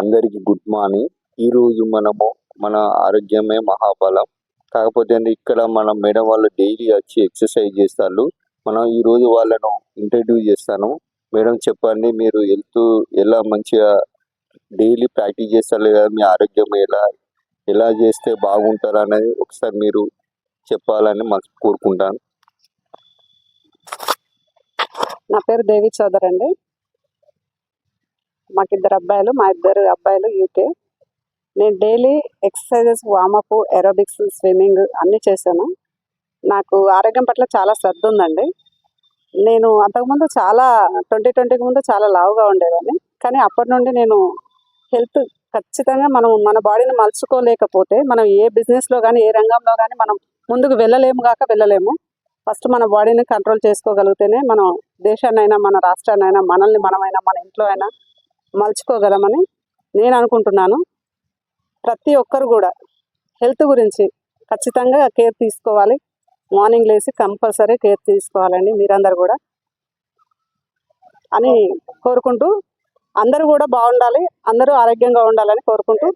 అందరికి good morning. ఈరోజు మనము మన ఆరోగ్యమే మహాబలం. కాకపోతే ఇక్కడ మన మేడం వాళ్ళు డైలీ వచ్చి ఎక్సర్సైజ్ చేస్తారు. మనం ఈరోజు వాళ్ళను ఇంట్రడ్యూస్ చేస్తాను. మేడం చెప్పండి మీరు వెళ్తూ ఎలా మంచిగా డైలీ ప్రాక్టీస్ చేస్తారు లేదా మీ ఆరోగ్యం ఎలా ఎలా చేస్తే బాగుంటారు అనేది ఒకసారి మీరు చెప్పాలని మనసు కోరుకుంటాను. నా పేరు దేవి చౌదరి అండి. మాకు ఇద్దరు అబ్బాయిలు మా ఇద్దరు అబ్బాయిలు యూకే నేను daily exercises warmup aerobics swimming అన్నీ చేశాను. నాకు ఆరోగ్యం పట్ల చాలా శ్రద్ధ ఉందండి. నేను అంతకుముందు చాలా ట్వంటీ ట్వంటీకి ముందు చాలా లావుగా ఉండేదాన్ని. కానీ అప్పటి నుండి నేను హెల్త్ ఖచ్చితంగా మనం మన బాడీని మలుచుకోలేకపోతే మనం ఏ బిజినెస్లో కానీ ఏ రంగంలో కానీ మనం ముందుకు వెళ్ళలేము కాక వెళ్ళలేము. ఫస్ట్ మన బాడీని కంట్రోల్ చేసుకోగలిగితేనే మనం దేశాన్నైనా మన రాష్ట్రాన్నైనా మనల్ని మనమైనా మన ఇంట్లో అయినా మలుచుకోగలమని నేను అనుకుంటున్నాను. ప్రతి ఒక్కరు కూడా హెల్త్ గురించి ఖచ్చితంగా కేర్ తీసుకోవాలి. మార్నింగ్ లేచి కంపల్సరీ కేర్ తీసుకోవాలండి మీరందరూ కూడా అని కోరుకుంటూ అందరూ కూడా బాగుండాలి అందరూ ఆరోగ్యంగా ఉండాలని కోరుకుంటూ.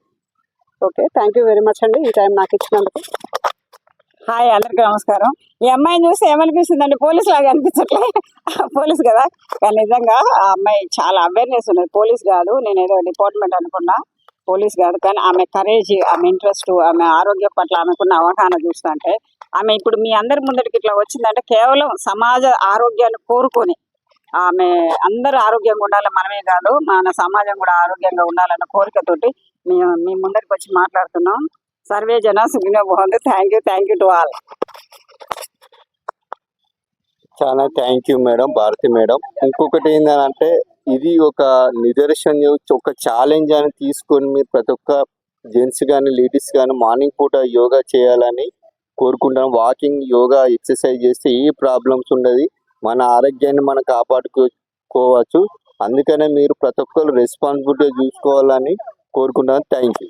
Okay thank you very much అండి. ఈ టైం నాకు ఇచ్చినందుకు. హాయ్ అందరికీ నమస్కారం. ఈ అమ్మాయిని చూస్తే ఏమనిపిస్తుందండి పోలీస్ లాగా అనిపించట్లే. పోలీస్ కదా? కానీ నిజంగా ఆ అమ్మాయి చాలా అవేర్నెస్ ఉన్నది. పోలీస్ కాదు నేను ఏదో డిపార్ట్మెంట్ అనుకున్నా. పోలీస్ కాదు కానీ ఆమె కరేజ్ ఆమె ఇంట్రెస్ట్ ఆమె ఆరోగ్యం పట్ల ఆమెకున్న అవగాహన చూస్తుంటే ఆమె ఇప్పుడు మీ అందరి ముందరికి ఇట్లా వచ్చిందంటే కేవలం సమాజ ఆరోగ్యాన్ని కోరుకొని ఆమె అందరూ ఆరోగ్యంగా ఉండాలి మనమే కాదు మన సమాజం కూడా ఆరోగ్యంగా ఉండాలన్న కోరికతోటి మేము మీ ముందరికి వచ్చి మాట్లాడుతున్నాం. సర్వే జన సుఖినో బాగుంది thank you thank you to all చాలా thank you madam Bharati madam ఇంకొకటి ఏంటంటే ఇది ఒక నిదర్శనం ఒక ఛాలెంజ్ అని తీసుకొని మీరు ప్రతి ఒక్క జెంట్స్ కానీ లేడీస్ కానీ మార్నింగ్ పూట యోగా చేయాలని కోరుకుంటాం వాకింగ్ యోగా ఎక్సర్సైజ్ చేస్తే ఏ ప్రాబ్లమ్స్ ఉండదు. మన ఆరోగ్యాన్ని మనం కాపాడుకోవచ్చు. అందుకనే మీరు ప్రతి ఒక్కరు రెస్పాన్సిబిలిటీ చూసుకోవాలని కోరుకుంటాను థ్యాంక్ యూ